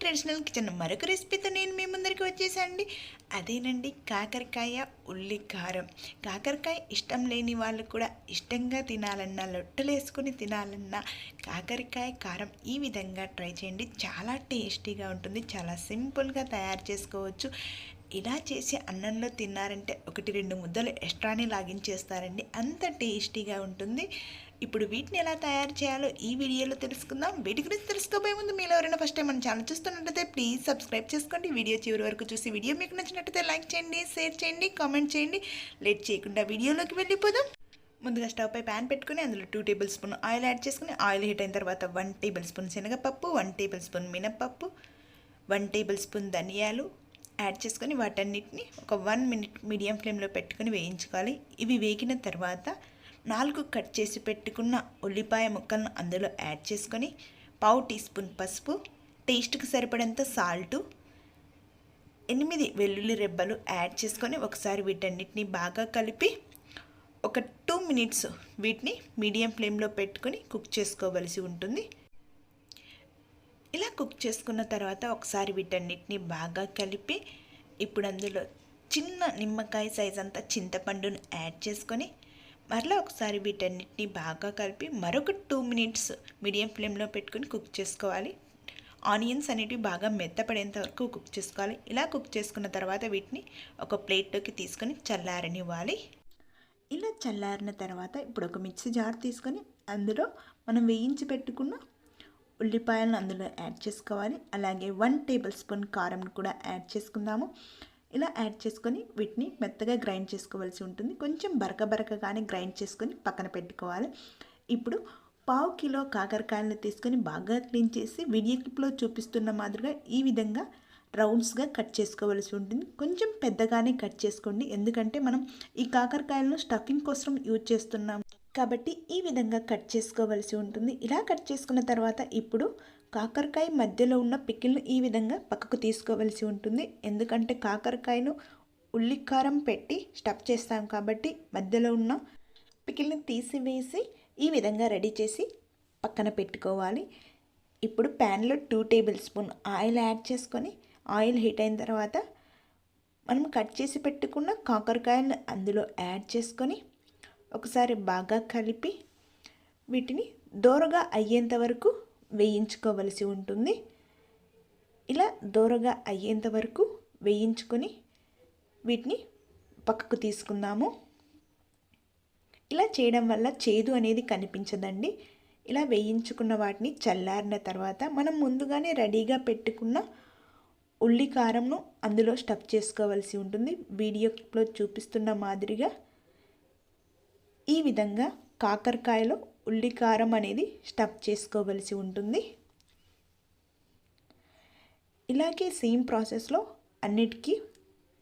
Traditional kitchen మరొక రెసిపీతో నేను మీ ముందరికి వచ్చేసండి అదేనండి కాకరకాయ ఉల్లి కారం కాకరకాయ ఇష్టం లేని వాళ్ళు కూడా ఇష్టంగా తినాలన్నా లొట్టలేసుకొని తినాలన్నా కాకరకాయ కారం ఈ విధంగా ట్రై చేయండి. చాలా టేస్టీగా ఉంటుంది. చాలా సింపుల్గా తయారు చేసుకోవచ్చు. ఇలా చేసి అన్నంలో తిన్నారంటే ఒకటి రెండు ముద్దలు ఎక్స్ట్రానే లాగించేస్తారండి. అంత టేస్టీగా ఉంటుంది. ఇప్పుడు వీటిని ఎలా తయారు చేయాలో ఈ వీడియోలో తెలుసుకుందాం. వీటి గురించి తెలుసుకోబోయే ముందు మీరు ఎవరైనా ఫస్ట్ టైం మన ఛానల్ చూస్తున్నట్టయితే ప్లీజ్ సబ్స్క్రైబ్ చేసుకోండి. వీడియో చివరి వరకు చూసి వీడియో మీకు నచ్చినట్టయితే లైక్ చేయండి షేర్ చేయండి కామెంట్ చేయండి. లేట్ చేయకుండా వీడియోలోకి వెళ్ళిపోదాం. ముందుగా స్టవ్ పై ప్యాన్ పెట్టుకుని అందులో two tablespoon oil add చేసుకుని ఆయిల్ హీట్ అయిన తర్వాత వన్ టేబుల్ స్పూన్ శనగపప్పు వన్ టేబుల్ స్పూన్ మినపప్పు వన్ టేబుల్ స్పూన్ ధనియాలు యాడ్ చేసుకొని వాటన్నిటిని ఒక వన్ మినిట్ మీడియం ఫ్లేమ్లో పెట్టుకొని వేయించుకోవాలి. ఇవి వేగిన తర్వాత నాలుగు కట్ చేసి పెట్టుకున్న ఉల్లిపాయ ముక్కలను అందులో యాడ్ చేసుకొని పావు టీ స్పూన్ పసుపు టేస్ట్కి సరిపడంత సాల్టు ఎనిమిది వెల్లుల్లి రెబ్బలు యాడ్ చేసుకొని ఒకసారి వీటన్నిటిని బాగా కలిపి ఒక టూ మినిట్స్ వీటిని మీడియం ఫ్లేమ్లో పెట్టుకొని కుక్ చేసుకోవలసి ఉంటుంది. ఇలా కుక్ చేసుకున్న తర్వాత ఒకసారి వీటన్నిటిని బాగా కలిపి ఇప్పుడు అందులో చిన్న నిమ్మకాయ సైజ్ అంతా చింతపండును యాడ్ చేసుకొని మరలా ఒకసారి వీటన్నిటిని బాగా కలిపి మరొక టూ మినిట్స్ మీడియం ఫ్లేమ్లో పెట్టుకొని కుక్ చేసుకోవాలి. ఆనియన్స్ అనేటివి బాగా మెత్తపడేంత వరకు కుక్ చేసుకోవాలి. ఇలా కుక్ చేసుకున్న తర్వాత వీటిని ఒక ప్లేట్లోకి తీసుకొని చల్లారనివ్వాలి. ఇలా చల్లారిన తర్వాత ఇప్పుడు ఒక మిక్సీ జార్ తీసుకొని అందులో మనం వేయించి పెట్టుకున్న ఉల్లిపాయలను అందులో యాడ్ చేసుకోవాలి. అలాగే వన్ టేబుల్ స్పూన్ కారం కూడా యాడ్ చేసుకుందాము. ఇలా యాడ్ చేసుకొని వీటిని మెత్తగా గ్రైండ్ చేసుకోవాల్సి ఉంటుంది. కొంచెం బరక బరకగానే గ్రైండ్ చేసుకొని పక్కన పెట్టుకోవాలి. ఇప్పుడు పావు కిలో కాకరకాయలను తీసుకొని బాగా క్లీన్ చేసి వీడియో క్లిప్లో చూపిస్తున్న మాదిరిగా ఈ విధంగా రౌండ్స్గా కట్ చేసుకోవాల్సి ఉంటుంది. కొంచెం పెద్దగానే కట్ చేసుకోండి. ఎందుకంటే మనం ఈ కాకరకాయలను స్టఫింగ్ కోసం యూజ్ చేస్తున్నాం. కాబట్టి ఈ విధంగా కట్ చేసుకోవలసి ఉంటుంది. ఇలా కట్ చేసుకున్న తర్వాత ఇప్పుడు కాకరకాయ మధ్యలో ఉన్న పికిల్ను ఈ విధంగా పక్కకు తీసుకోవలసి ఉంటుంది. ఎందుకంటే కాకరకాయను ఉల్లికారం పెట్టి స్టఫ్ చేస్తాం కాబట్టి మధ్యలో ఉన్న పికిల్ని తీసివేసి ఈ విధంగా రెడీ చేసి పక్కన పెట్టుకోవాలి. ఇప్పుడు ప్యాన్లో two tablespoon oil add చేసుకొని ఆయిల్ హీట్ అయిన తర్వాత మనం కట్ చేసి పెట్టుకున్న కాకరకాయలను అందులో యాడ్ చేసుకొని ఒకసారి బాగా కలిపి వీటిని దోరగా అయ్యేంత వరకు వేయించుకోవలసి ఉంటుంది. ఇలా దోరగా అయ్యేంత వరకు వేయించుకొని వీటిని పక్కకు తీసుకుందాము. ఇలా చేయడం వల్ల చేదు అనేది కనిపించదండి. ఇలా వేయించుకున్న వాటిని చల్లారిన తర్వాత మనం ముందుగానే రెడీగా పెట్టుకున్న ఉల్లి కారంను అందులో స్టఫ్ చేసుకోవాల్సి ఉంటుంది. వీడియోలో చూపిస్తున్న మాదిరిగా ఈ విధంగా కాకరకాయలో ఉల్లికారం అనేది స్టఫ్ చేసుకోవలసి ఉంటుంది. ఇలాగే సేమ్ ప్రాసెస్లో అన్నిటికీ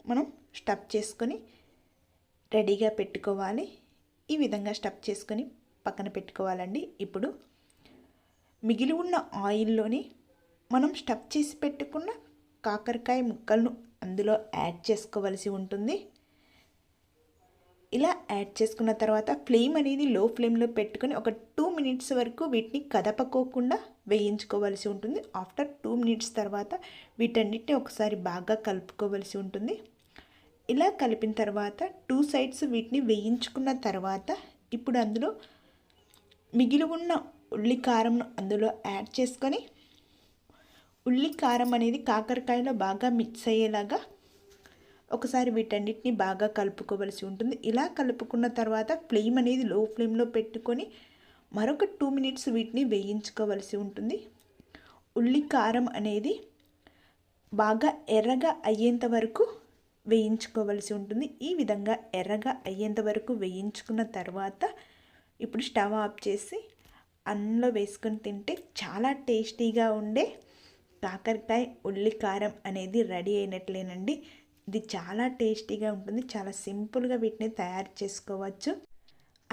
మనం స్టఫ్ చేసుకొని రెడీగా పెట్టుకోవాలి. ఈ విధంగా స్టఫ్ చేసుకొని పక్కన పెట్టుకోవాలండి. ఇప్పుడు మిగిలి ఉన్న ఆయిల్లోని మనం స్టఫ్ చేసి పెట్టుకున్న కాకరకాయ ముక్కలను అందులో యాడ్ చేసుకోవలసి ఉంటుంది. ఇలా యాడ్ చేసుకున్న తర్వాత ఫ్లేమ్ అనేది లో ఫ్లేమ్లో పెట్టుకొని ఒక టూ మినిట్స్ వరకు వీటిని కదపకోకుండా వేయించుకోవలసి ఉంటుంది. ఆఫ్టర్ టూ మినిట్స్ తర్వాత వీటన్నిటిని ఒకసారి బాగా కలుపుకోవలసి ఉంటుంది. ఇలా కలిపిన తర్వాత టూ సైడ్స్ వీటిని వేయించుకున్న తర్వాత ఇప్పుడు అందులో మిగిలి ఉన్న ఉల్లి కారంను అందులో యాడ్ చేసుకొని ఉల్లి కారం అనేది కాకరకాయలో బాగా మిక్స్ అయ్యేలాగా ఒకసారి వీటన్నిటిని బాగా కలుపుకోవలసి ఉంటుంది. ఇలా కలుపుకున్న తర్వాత ఫ్లేమ్ అనేది లో ఫ్లేమ్లో పెట్టుకొని మరొక టూ మినిట్స్ వీటిని వేయించుకోవలసి ఉంటుంది. ఉల్లి కారం అనేది బాగా ఎర్రగా అయ్యేంత వరకు వేయించుకోవలసి ఉంటుంది. ఈ విధంగా ఎర్రగా అయ్యేంత వరకు వేయించుకున్న తర్వాత ఇప్పుడు స్టవ్ ఆఫ్ చేసి అన్నంలో వేసుకొని తింటే చాలా టేస్టీగా ఉండే కాకరకాయ ఉల్లి కారం అనేది రెడీ అయినట్లేనండి. ఇది చాలా టేస్టీగా ఉంటుంది. చాలా సింపుల్గా వీటిని తయారు చేసుకోవచ్చు.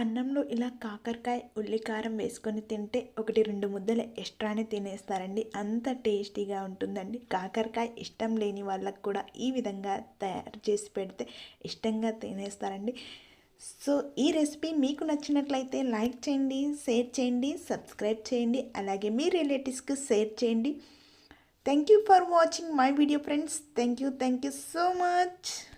అన్నంలో ఇలా కాకరకాయ ఉల్లికారం వేసుకొని తింటే ఒకటి రెండు ముద్దలు ఎక్స్ట్రానే తినేస్తారండి. అంత టేస్టీగా ఉంటుందండి. కాకరకాయ ఇష్టం లేని వాళ్ళకు కూడా ఈ విధంగా తయారు చేసి పెడితే ఇష్టంగా తినేస్తారండి. సో ఈ రెసిపీ మీకు నచ్చినట్లయితే లైక్ చేయండి షేర్ చేయండి సబ్స్క్రైబ్ చేయండి. అలాగే మీ రిలేటివ్స్కి షేర్ చేయండి. Thank you for watching my video friends. Thank you. Thank you so much.